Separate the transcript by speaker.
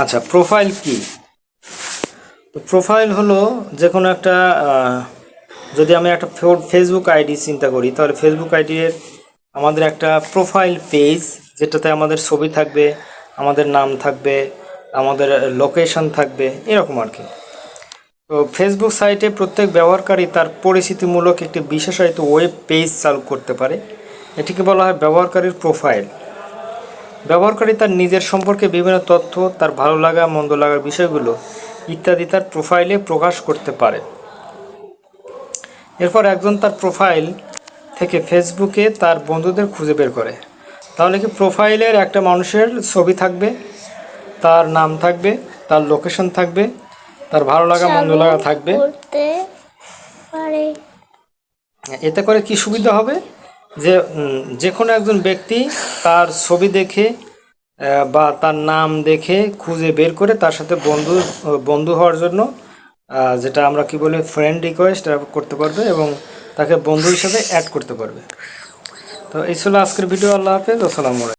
Speaker 1: আচ্ছা প্রোফাইল কি? তো প্রোফাইল হলো যে কোনো একটা যদি আমি একটা ফেসবুক আইডি চিন্তা করি, তাহলে ফেসবুক আইডির আমাদের একটা প্রোফাইল পেজ যেটাতে আমাদের ছবি থাকবে, আমাদের নাম থাকবে, আমাদের লোকেশন থাকবে, এরকম আর কি। তো ফেসবুক সাইটে প্রত্যেক ব্যবহারকারী তার পরিচিতিমূলক একটি বিশেষায়িত ওয়েব পেজ চালু করতে পারে। এটিকে বলা হয় ব্যবহারকারীর প্রোফাইল ব্যবহারকারী তার নিজের সম্পর্কে বিভিন্ন তথ্য তার ভালো লাগা মন্দ লাগার বিষয়গুলো ইত্যাদি তার প্রোফাইলে প্রকাশ করতে পারে। এরপর একজন তার প্রোফাইল থেকে ফেসবুকে তার বন্ধুদের খুঁজে বের করে। তাহলে কি প্রোফাইলের একটা মানুষের ছবি থাকবে তার নাম থাকবে তার লোকেশন থাকবে তার ভালো লাগা মন্দ লাগা থাকবে? এতে করে কি সুবিধা হবে? যে যে কোনো একজন ব্যক্তি তার ছবি দেখে বা তার নাম দেখে খুঁজে বের করে তার সাথে বন্ধু বন্ধু হওয়ার জন্য যেটা আমরা কি বলি ফ্রেন্ড রিকোয়েস্ট করতে পারবে এবং তাকে বন্ধু হিসাবে অ্যাড করতে পারবে। তো এই ছিল আজকের ভিডিও আল্লাহ হাফেজ। আসসালামু আলাইকুম।